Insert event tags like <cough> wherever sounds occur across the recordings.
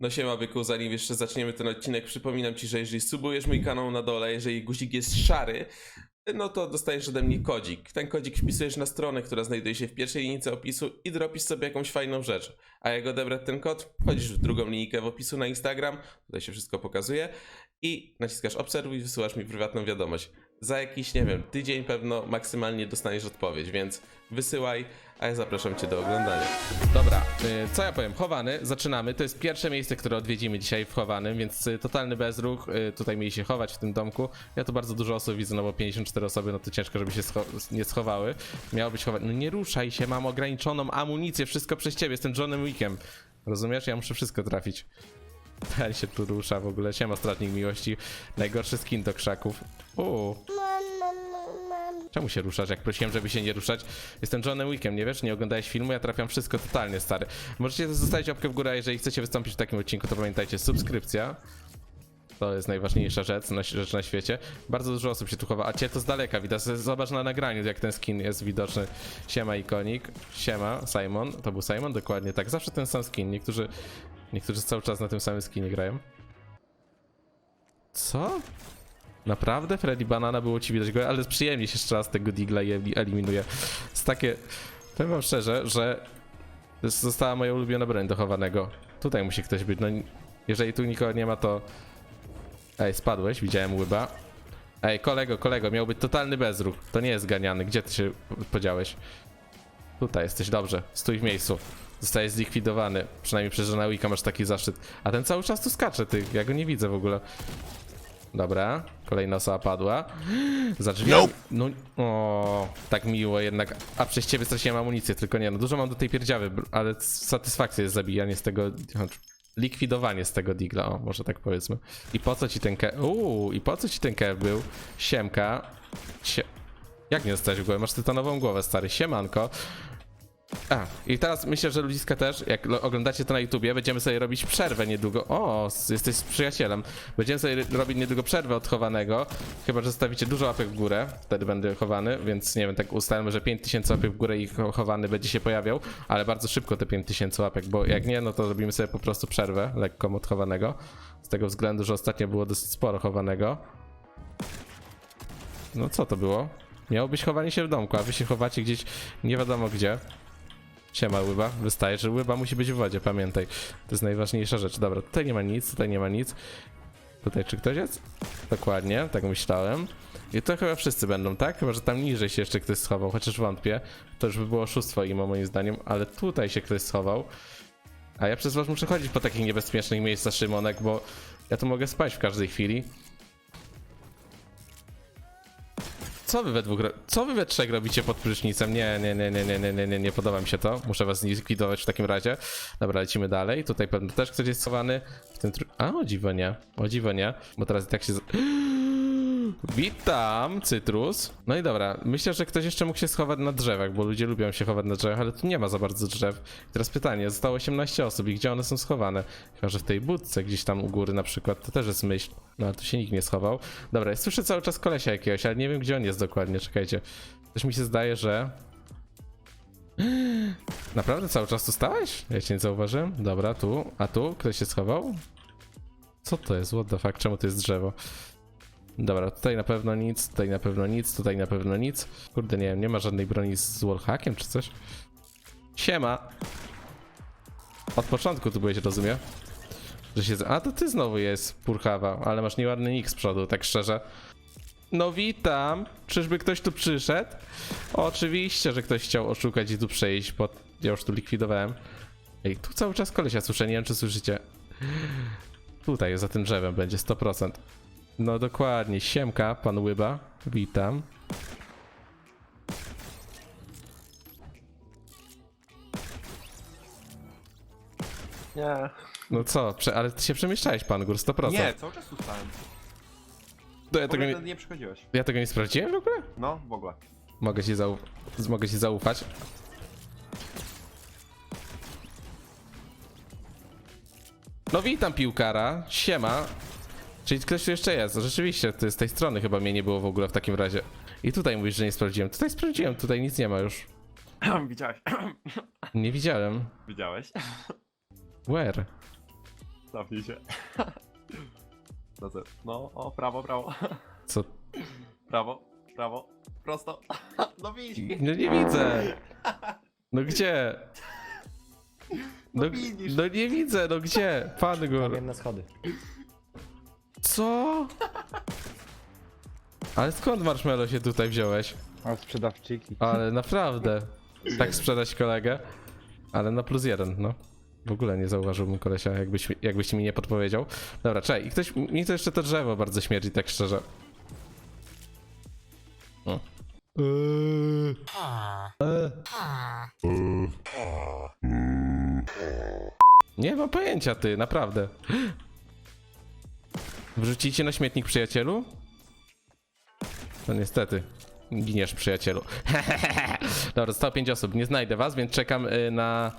No siema byku, zanim jeszcze zaczniemy ten odcinek, przypominam ci, że jeżeli subujesz mój kanał na dole, jeżeli guzik jest szary, no to dostajesz ode mnie kodzik. Ten kodzik wpisujesz na stronę, która znajduje się w pierwszej linijce opisu i dropisz sobie jakąś fajną rzecz. A jak odebrać ten kod, wchodzisz w drugą linijkę w opisu na Instagram, tutaj się wszystko pokazuje i naciskasz obserwuj i wysyłasz mi prywatną wiadomość. Za jakiś, nie wiem, tydzień pewno maksymalnie dostaniesz odpowiedź, więc wysyłaj, a ja zapraszam cię do oglądania. Dobra, y, co ja powiem? Chowany, zaczynamy. To jest pierwsze miejsce, które odwiedzimy dzisiaj w Chowanym, więc y, totalny bezruch. y, Tutaj mieli się chować w tym domku. Ja tu bardzo dużo osób widzę, no bo 54 osoby, no to ciężko, żeby się scho- nie schowały. Miało być chowane. No nie ruszaj się, mam ograniczoną amunicję, wszystko przez ciebie, jestem Johnem Wickiem. Rozumiesz? Ja muszę wszystko trafić. Ten się tu rusza w ogóle. Siema, Stratnik Miłości. Najgorszy skin do krzaków. Uuu. Czemu się ruszasz? Jak prosiłem, żeby się nie ruszać. Jestem Johnem Wickiem, nie wiesz? Nie oglądałeś filmu, ja trafiam wszystko totalnie, stary. Możecie zostawić łapkę w górę, jeżeli chcecie wystąpić w takim odcinku, to pamiętajcie, subskrypcja. To jest najważniejsza rzecz na, rzecz na świecie. Bardzo dużo osób się tu chowa, a cię to z daleka widać. Zobacz na nagraniu, jak ten skin jest widoczny. Siema ikonik, siema Simon. To był Simon? Dokładnie tak. Zawsze ten sam skin. Niektórzy, niektórzy cały czas na tym samym skinie grają. Co? Naprawdę? Freddy Banana było ci widać go, ale przyjemnie się jeszcze raz tego Digla eliminuje. Z takie... Powiem wam szczerze, że została moja ulubiona broń do chowanego. Tutaj musi ktoś być, no jeżeli tu nikogo nie ma, to... Ej, spadłeś, widziałem łyba. Ej, kolego, kolego, miał być totalny bezruch. To nie jest ganiany, gdzie ty się podziałeś? Tutaj jesteś, dobrze, stój w miejscu. Zostajesz zlikwidowany, przynajmniej przez Johna Wicka masz taki zaszczyt. A ten cały czas tu skacze, ty, ja go nie widzę w ogóle. Dobra, kolejna osoba padła. Za drzwiami. No, o, tak miło jednak. A przez ciebie straciłem amunicję, tylko nie, no dużo mam do tej pierdziawy, ale satysfakcja jest zabijanie z tego, likwidowanie z tego digla, o, może tak powiedzmy. I po co ci ten ke... Uuu, i po co ci ten kew był? Siemka. Sie... Jak nie dostałeś w głowę? Masz tytanową głowę, stary. Siemanko. A, i teraz myślę, że ludziska też, jak oglądacie to na YouTubie, będziemy sobie robić przerwę niedługo. O, jesteś z przyjacielem. Będziemy sobie robić niedługo przerwę od chowanego. Chyba, że zostawicie dużo łapek w górę, wtedy będę chowany, więc nie wiem, tak ustalmy, że 5000 łapek w górę i cho- chowany będzie się pojawiał, ale bardzo szybko te 5000 łapek, bo jak nie, no to robimy sobie po prostu przerwę lekką od chowanego. Z tego względu, że ostatnio było dosyć sporo chowanego. No co to było? Miało być chowanie się w domku, a wy się chowacie gdzieś nie wiadomo gdzie. Siema łyba, wystaje, że łyba musi być w wodzie, pamiętaj. To jest najważniejsza rzecz. Dobra, tutaj nie ma nic, tutaj nie ma nic. Tutaj czy ktoś jest? Dokładnie, tak myślałem. I to chyba wszyscy będą, tak? Chyba, że tam niżej się jeszcze ktoś schował, chociaż wątpię. To już by było oszustwo imo moim zdaniem, ale tutaj się ktoś schował. A ja przez was muszę chodzić po takich niebezpiecznych miejscach, Szymonek, bo ja tu mogę spać w każdej chwili. Co wy we dwóch, co wy we trzech robicie pod prysznicem? Nie, nie, nie, nie, nie, nie, nie, nie, nie podoba mi się to. Muszę was zlikwidować w takim razie. Dobra, lecimy dalej. Tutaj pewno też ktoś jest schowany. W tym tru... A, o dziwo nie, o dziwo nie, bo teraz i tak się... Witam, Cytrus. No i dobra, myślę, że ktoś jeszcze mógł się schować na drzewach, bo ludzie lubią się chować na drzewach, ale tu nie ma za bardzo drzew. I teraz pytanie, zostało 18 osób i gdzie one są schowane? Chyba, że w tej budce gdzieś tam u góry na przykład, to też jest myśl. No ale tu się nikt nie schował. Dobra, ja słyszę cały czas kolesia jakiegoś, ale nie wiem gdzie on jest dokładnie, czekajcie. Też mi się zdaje, że... <gasps> Naprawdę cały czas tu stałeś? Ja cię nie zauważyłem. Dobra, tu. A tu? Ktoś się schował? Co to jest? What the fuck? Czemu to jest drzewo? Dobra, tutaj na pewno nic, tutaj na pewno nic, tutaj na pewno nic. Kurde, nie wiem, nie ma żadnej broni z wallhackiem czy coś? Siema! Od początku tu byłeś, rozumiem? Że się... A, to ty znowu jest, Purchawa, ale masz nieładny nick z przodu, tak szczerze. No witam! Czyżby ktoś tu przyszedł? Oczywiście, że ktoś chciał oszukać i tu przejść, bo ja już tu likwidowałem. Ej, tu cały czas kolesia słyszę, nie wiem czy słyszycie. Tutaj, za tym drzewem będzie 100%. No dokładnie, siemka, pan Łyba, witam. Nie. No co, prze, ale ty się przemieszczałeś, pan Gór, 100%. Nie, cały czas tu stałem. to ja, W tego ogóle nie, nie przychodziłeś. ja tego nie sprawdziłem w ogóle? No, w ogóle. Mogę ci, zau mogę ci zaufać. No witam piłkara, siema. Czyli ktoś tu jeszcze jest, rzeczywiście, ty z tej strony chyba mnie nie było w ogóle w takim razie. I tutaj mówisz, że nie sprawdziłem. Tutaj sprawdziłem, tutaj nic nie ma już. <clears throat> Widziałeś. Nie widziałem. Widziałeś. Where? Cofnij się. No, no, o, prawo, prawo. Co? Prawo, prawo, prosto. No widzisz. No nie widzę. No gdzie? No No, widzisz. no nie widzę, no gdzie? Pan gór. Wiem na schody. Co? Ale skąd marshmallow się tutaj wziąłeś? O, sprzedawczyki. Ale naprawdę. Tak sprzedać kolegę? Ale na plus jeden, no. W ogóle nie zauważyłbym kolesia, jakbyś, jakbyś mi nie podpowiedział. Dobra, czekaj, i ktoś, mi to jeszcze to drzewo bardzo śmierdzi, tak szczerze. O. Eee. Nie mam pojęcia, ty, naprawdę. Wrzucicie na śmietnik przyjacielu? No niestety. Giniesz przyjacielu. <laughs> Dobra, zostało 5 osób. Nie znajdę was, więc czekam y, na.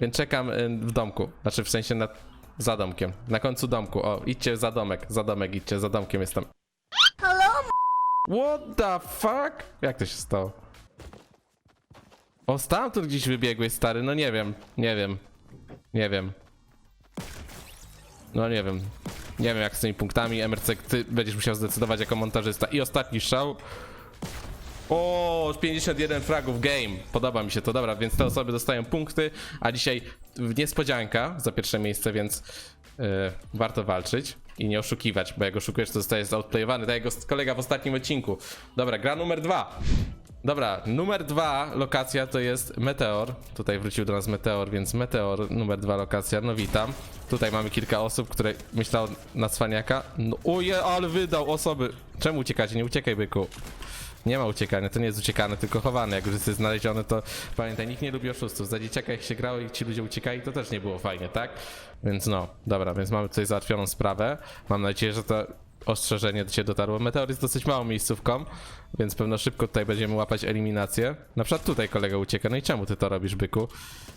Więc czekam y, w domku. Znaczy w sensie na. Za domkiem. Na końcu domku. O, idźcie za domek. Za domek idźcie, za domkiem jestem. What the fuck? Jak to się stało? O, stamtąd gdzieś wybiegłeś, stary. No nie wiem. Nie wiem. Nie wiem. No nie wiem. Nie wiem jak z tymi punktami. MRC, ty będziesz musiał zdecydować jako montażysta. I ostatni strzał. O, 51 fragów game. Podoba mi się to. Dobra, więc te osoby dostają punkty, a dzisiaj niespodzianka za pierwsze miejsce, więc yy, warto walczyć i nie oszukiwać, bo jak oszukujesz, to zostajesz outplayowany, tak jak kolega w ostatnim odcinku. Dobra, gra numer dwa. Dobra, numer dwa lokacja to jest Meteor. Tutaj wrócił do nas Meteor, więc Meteor, numer dwa lokacja, no witam. Tutaj mamy kilka osób, które myślały na cwaniaka. No, ale wydał osoby. Czemu uciekacie? Nie uciekaj, byku. Nie ma uciekania, to nie jest uciekane, tylko chowane. Jak już jesteś znaleziony, to pamiętaj, nikt nie lubi oszustów. Za dzieciaka jak się grało i ci ludzie uciekali, to też nie było fajnie, tak? Więc no, dobra, więc mamy tutaj załatwioną sprawę. Mam nadzieję, że to ostrzeżenie do ciebie dotarło. Meteor jest dosyć małą miejscówką, więc pewno szybko tutaj będziemy łapać eliminację. Na przykład tutaj kolega ucieka. No i czemu ty to robisz, byku?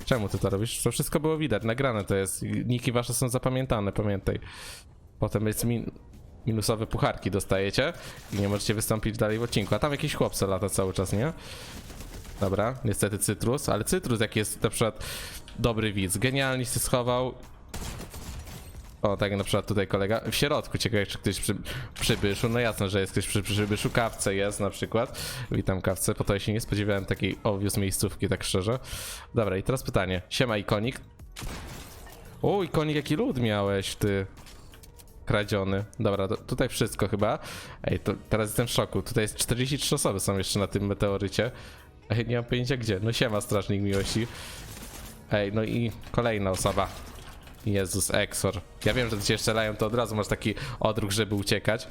Czemu ty to robisz? To wszystko było widać, nagrane to jest. Niki wasze są zapamiętane, pamiętaj. Potem jest min minusowe pucharki dostajecie i nie możecie wystąpić dalej w odcinku. A tam jakiś chłop se lata cały czas, nie? Dobra, niestety cytrus, ale cytrus jak jest na przykład dobry widz, genialnie się schował. O, tak na przykład tutaj kolega. W środku ciekawe, czy ktoś przy, przybyszu. No jasne, że jest ktoś przy przybyszu. Kawce jest na przykład. Witam kawce, po to ja się nie spodziewałem takiej obvious miejscówki, tak szczerze. Dobra, i teraz pytanie. Siema ikonik. O, ikonik, jaki lud miałeś, ty kradziony. Dobra, tutaj wszystko chyba. Ej, to teraz jestem w szoku. Tutaj jest 43 osoby są jeszcze na tym meteorycie. Ej, nie mam pojęcia gdzie. No siema, strażnik miłości. Ej, no i kolejna osoba. Jezus, Exor. Ja wiem, że cię strzelają, to od razu masz taki odruch, żeby uciekać.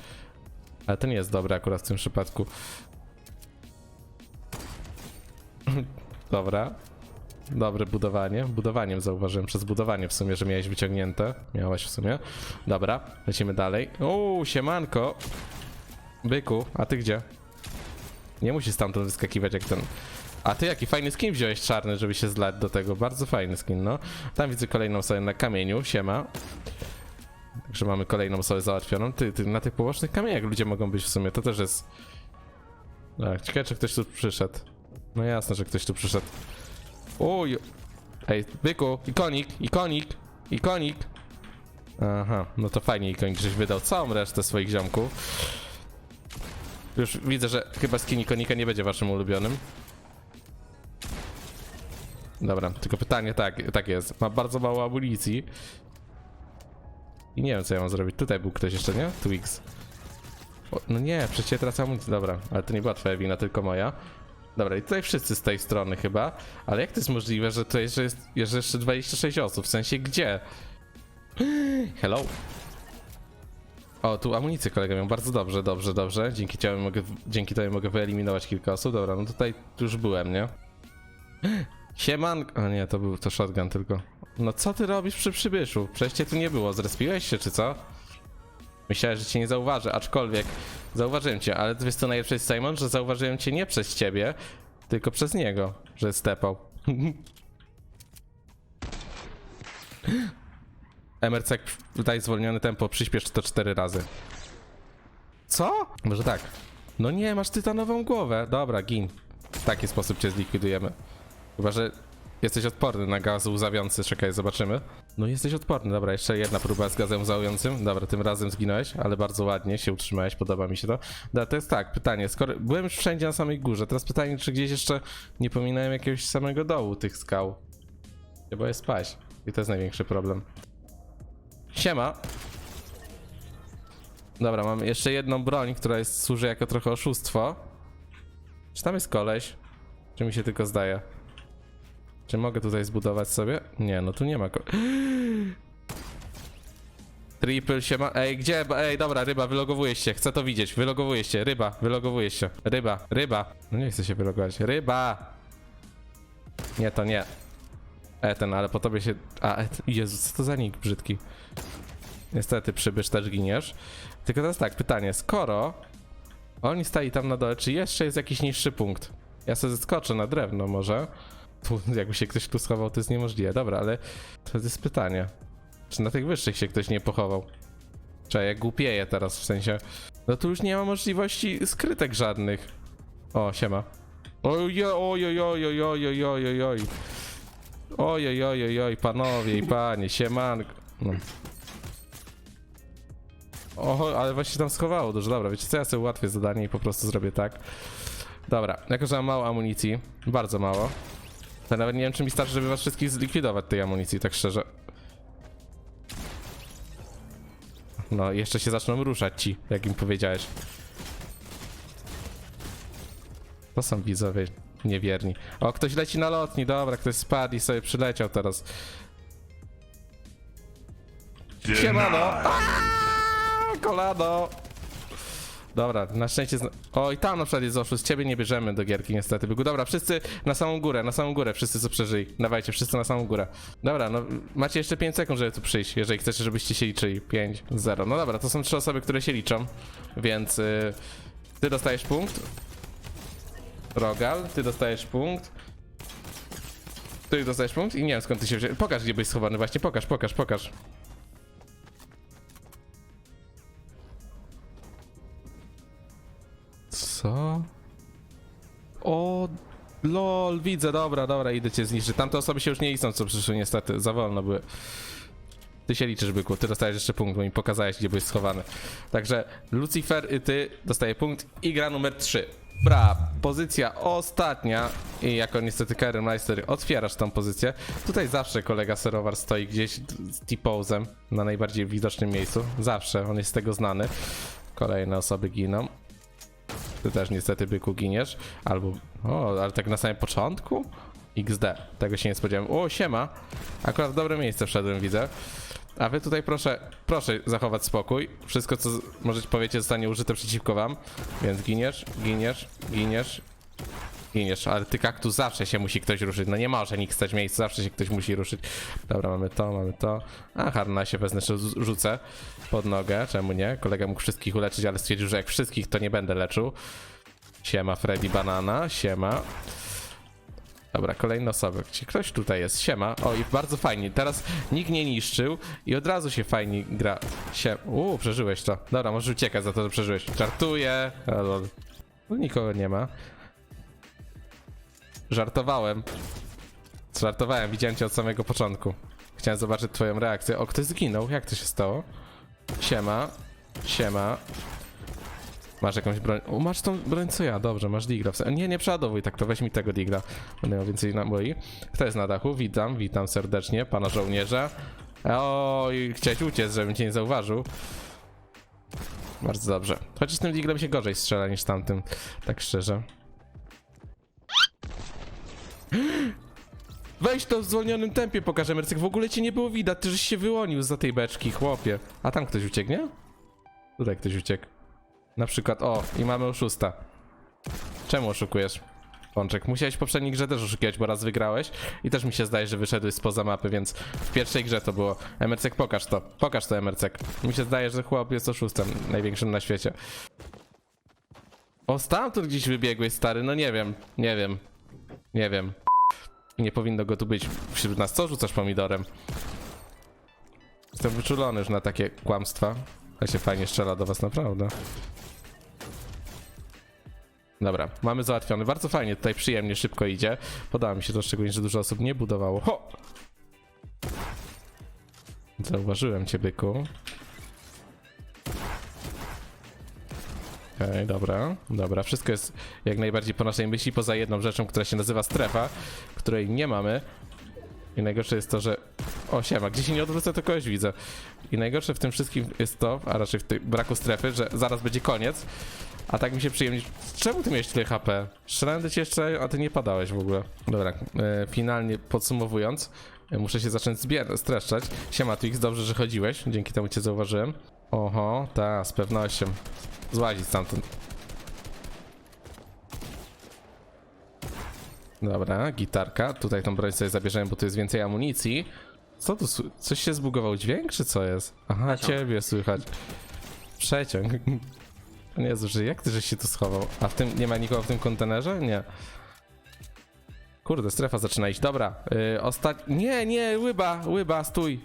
Ale to nie jest dobre akurat w tym przypadku. <clears throat> Dobra. Dobre budowanie. Budowaniem zauważyłem, przez budowanie w sumie, że miałeś wyciągnięte. Miałaś w sumie. Dobra, lecimy dalej. Uuu, siemanko. Byku, a ty gdzie? Nie musisz stamtąd wyskakiwać jak ten... A ty jaki fajny skin wziąłeś czarny, żeby się zlać do tego. Bardzo fajny skin, no. Tam widzę kolejną osobę na kamieniu, siema. Także mamy kolejną osobę załatwioną. Ty, ty, na tych pobocznych kamieniach ludzie mogą być w sumie, to też jest... Tak, ciekawe czy ktoś tu przyszedł. No jasne, że ktoś tu przyszedł. Uj! Ej, byku, ikonik, ikonik, ikonik. Aha, no to fajnie ikonik, żeś wydał całą resztę swoich ziomków. Już widzę, że chyba skin ikonika nie będzie waszym ulubionym. Dobra, tylko pytanie, tak, tak jest. Ma bardzo mało amunicji. I nie wiem, co ja mam zrobić. Tutaj był ktoś jeszcze, nie? Twix. O, no nie, przecież ja tracę amunicję. Dobra, ale to nie była twoja wina, tylko moja. Dobra, i tutaj wszyscy z tej strony chyba. Ale jak to jest możliwe, że tutaj że jest że jeszcze 26 osób? W sensie gdzie? <gasps> Hello? O, tu amunicję kolega miał. Bardzo dobrze, dobrze, dobrze. Dzięki temu mogę, dzięki temu mogę wyeliminować kilka osób. Dobra, no tutaj już byłem, nie? <gasps> Sieman... O nie, to był to shotgun tylko. No co ty robisz przy przybyszu? Przecież cię tu nie było. Zrespiłeś się, czy co? Myślałem, że cię nie zauważę, aczkolwiek zauważyłem cię, ale wiesz co najlepsze jest, Simon? Że zauważyłem cię nie przez ciebie, tylko przez niego, że stepał. <laughs> MRC tutaj zwolnione tempo, przyspiesz to 4 razy. Co? Może tak. No nie, masz tytanową głowę. Dobra, gin. W taki sposób cię zlikwidujemy. Chyba, że Jesteś odporny na gaz łzawiący, czekaj, zobaczymy. No jesteś odporny, dobra, jeszcze jedna próba z gazem łzawiącym. Dobra, tym razem zginąłeś, ale bardzo ładnie się utrzymałeś, podoba mi się to. Dobra, to jest tak, pytanie, skoro byłem już wszędzie na samej górze, teraz pytanie, czy gdzieś jeszcze nie pominąłem jakiegoś samego dołu tych skał. Ja boję spaść i to jest największy problem. Siema. Dobra, mam jeszcze jedną broń, która jest, służy jako trochę oszustwo. Czy tam jest koleś? Czy mi się tylko zdaje? Czy mogę tutaj zbudować sobie? Nie, no tu nie ma ko... <gasps> Triple się ma... Ej, gdzie? Ej, dobra, ryba, wylogowujesz się. Chcę to widzieć. Wylogowujesz się. Ryba, wylogowujesz się. Ryba, ryba. No nie chcę się wylogować. Ryba! Nie, to nie. E, ten, ale po tobie się... A, Jezu, co to za nick brzydki. Niestety, przybysz też giniesz. Tylko teraz tak, pytanie. Skoro oni stali tam na dole, czy jeszcze jest jakiś niższy punkt? Ja sobie skoczę na drewno może. Tu, jakby się ktoś tu schował, to jest niemożliwe. Dobra, ale to jest pytanie. Czy na tych wyższych się ktoś nie pochował? Czy jak głupieję teraz, w sensie... No tu już nie ma możliwości skrytek żadnych. O, siema. Oj, oj, oj, oj, oj, oj, oj, panowie i panie, siemanko. No. O, ale właśnie tam schowało dużo. Dobra, wiecie co, ja sobie ułatwię zadanie i po prostu zrobię tak. Dobra, jako że mam mało amunicji, bardzo mało, to nawet nie wiem, czy mi starczy, żeby was wszystkich zlikwidować tej amunicji, tak szczerze. No, jeszcze się zaczną ruszać ci, jak im powiedziałeś. To są widzowie niewierni. O, ktoś leci na lotni, dobra, ktoś spadł i sobie przyleciał teraz. Siemano! Aaaa, Kolano! Dobra, na szczęście. Zna... O, i tam na przykład jest oszust. Ciebie nie bierzemy do gierki, niestety. Byku. Dobra, wszyscy na samą górę, na samą górę, wszyscy co przeżyli. Dawajcie, wszyscy na samą górę. Dobra, no macie jeszcze 5 sekund, żeby tu przyjść, jeżeli chcecie, żebyście się liczyli. 5, 0. No dobra, to są trzy osoby, które się liczą, więc y, ty dostajesz punkt. Rogal, ty dostajesz punkt. Ty dostajesz punkt i nie wiem skąd ty się wziąłeś. Pokaż, gdzie byś schowany, właśnie, pokaż, pokaż, pokaż. Co? O, lol, widzę, dobra, dobra, idę cię zniszczyć. Tamte osoby się już nie liczą, co przyszły niestety, za wolno były. Ty się liczysz, byku, ty dostajesz jeszcze punkt, bo mi pokazałeś, gdzie byłeś schowany. Także Lucifer i ty dostaje punkt i gra numer 3. Bra, pozycja ostatnia i jako niestety Karen Meister otwierasz tą pozycję. Tutaj zawsze kolega Serowar stoi gdzieś z T-posem na najbardziej widocznym miejscu. Zawsze, on jest z tego znany. Kolejne osoby giną. Ty też niestety byku giniesz. Albo. O, ale tak na samym początku? XD. Tego się nie spodziewałem. O, siema. Akurat w dobre miejsce wszedłem, widzę. A wy tutaj proszę, proszę zachować spokój. Wszystko, co możecie powiecie, zostanie użyte przeciwko wam. Więc giniesz, giniesz, giniesz, giniesz. Ale ty kaktus zawsze się musi ktoś ruszyć. No nie może nikt stać w miejscu, zawsze się ktoś musi ruszyć. Dobra, mamy to, mamy to. A harna się wezmę, jeszcze z- rzucę pod nogę. Czemu nie? Kolega mógł wszystkich uleczyć, ale stwierdził, że jak wszystkich, to nie będę leczył. Siema Freddy Banana, siema. Dobra, kolejna osoba. Gdzie Ktoś tutaj jest, siema. O, i bardzo fajnie. Teraz nikt nie niszczył i od razu się fajnie gra. Sie... Uuu, przeżyłeś to. Dobra, możesz uciekać za to, że przeżyłeś. Lol. Tu nikogo nie ma. Żartowałem. Żartowałem, widziałem cię od samego początku. Chciałem zobaczyć twoją reakcję. O, ktoś zginął. Jak to się stało? Siema. Siema. Masz jakąś broń? O, masz tą broń co ja, dobrze, masz digla. W sensie- Nie, nie przeładowuj tak, to weź mi tego digla. Będę miał więcej naboi. Kto jest na dachu? Witam, witam serdecznie, pana żołnierza. Oj, chciałeś uciec, żebym cię nie zauważył. Bardzo dobrze. Chociaż tym diglem się gorzej strzela niż tamtym, tak szczerze. Weź to w zwolnionym tempie pokażę, Mercyk. W ogóle cię nie było widać, ty żeś się wyłonił za tej beczki, chłopie. A tam ktoś ucieknie? Tutaj ktoś uciekł. Na przykład, o, i mamy oszusta. Czemu oszukujesz? Pączek, musiałeś w poprzedniej grze też oszukiwać, bo raz wygrałeś i też mi się zdaje, że wyszedłeś spoza mapy, więc w pierwszej grze to było. Emercek, pokaż to. Pokaż to, Emercek. Mi się zdaje, że chłop jest oszustem, największym na świecie. O, stamtąd gdzieś wybiegłeś, stary, no nie wiem, nie wiem, nie wiem. Nie powinno go tu być wśród nas. Co rzucasz pomidorem? Jestem wyczulony już na takie kłamstwa. A się fajnie strzela do was, naprawdę. Dobra, mamy załatwiony. Bardzo fajnie, tutaj przyjemnie, szybko idzie. Podoba mi się to szczególnie, że dużo osób nie budowało. Ho! Zauważyłem cię, byku. Okej, dobra, dobra. Wszystko jest jak najbardziej po naszej myśli, poza jedną rzeczą, która się nazywa strefa, której nie mamy. I najgorsze jest to, że... O, siema, gdzie się nie odwrócę, to kogoś widzę. I najgorsze w tym wszystkim jest to, a raczej w tym braku strefy, że zaraz będzie koniec. A tak mi się przyjemnie... Czemu ty miałeś tyle HP? Strzelałem do ciebie jeszcze, a ty nie padałeś w ogóle. Dobra, e, finalnie podsumowując, e, muszę się zacząć streszczać. Siema, Twix, dobrze, że chodziłeś. Dzięki temu cię zauważyłem. Oho, ta, z pewnością. Złazić stamtąd. Dobra, gitarka. Tutaj tą broń sobie zabierzemy, bo tu jest więcej amunicji. Co tu? Coś się zbugował dźwięk, czy co jest? Aha, Przeciąg. ciebie słychać. Przeciąg. Nie <laughs> Jezu, że jak ty żeś się tu schował? A w tym nie ma nikogo w tym kontenerze? Nie. Kurde, strefa zaczyna iść. Dobra, yy, ostatni. Nie, nie, łyba, łyba, stój.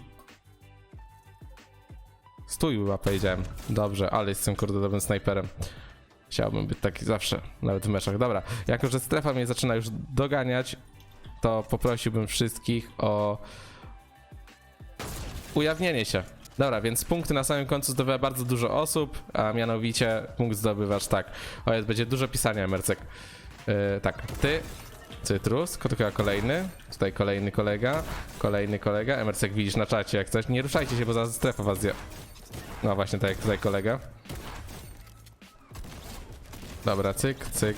Stój, łyba, powiedziałem. Dobrze, ale jestem kurde dobrym snajperem. Chciałbym być taki zawsze, nawet w meczach. Dobra, jako że strefa mnie zaczyna już doganiać, to poprosiłbym wszystkich o ujawnienie się. Dobra, więc punkty na samym końcu zdobywa bardzo dużo osób, a mianowicie punkt zdobywasz tak. O, jest, będzie dużo pisania, Mercek. Yy, tak, ty, Cytrus, chyba kolejny, tutaj kolejny kolega, kolejny kolega, Emercek widzisz na czacie jak coś, nie ruszajcie się, bo zaraz strefa was zje... No właśnie, tak jak tutaj kolega. Dobra, cyk, cyk.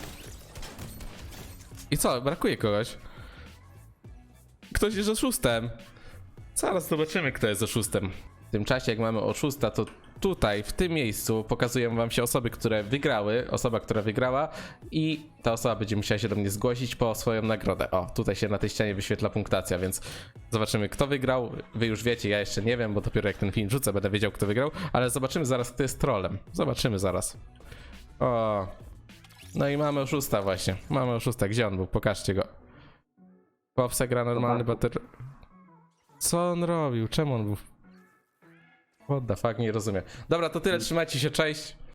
I co, brakuje kogoś? Ktoś jest oszustem. Zaraz zobaczymy, kto jest oszustem. W tym czasie, jak mamy oszusta, to tutaj, w tym miejscu, pokazuję wam się osoby, które wygrały, osoba, która wygrała i ta osoba będzie musiała się do mnie zgłosić po swoją nagrodę. O, tutaj się na tej ścianie wyświetla punktacja, więc zobaczymy, kto wygrał. Wy już wiecie, ja jeszcze nie wiem, bo dopiero jak ten film rzucę, będę wiedział, kto wygrał, ale zobaczymy zaraz, kto jest trolem. Zobaczymy zaraz. O, no i mamy oszusta właśnie. Mamy oszusta. Gdzie on był? Pokażcie go. Chłopca gra normalny bater... Co on robił? Czemu on był? What the fuck, nie rozumiem. Dobra, to tyle, trzymajcie się, cześć.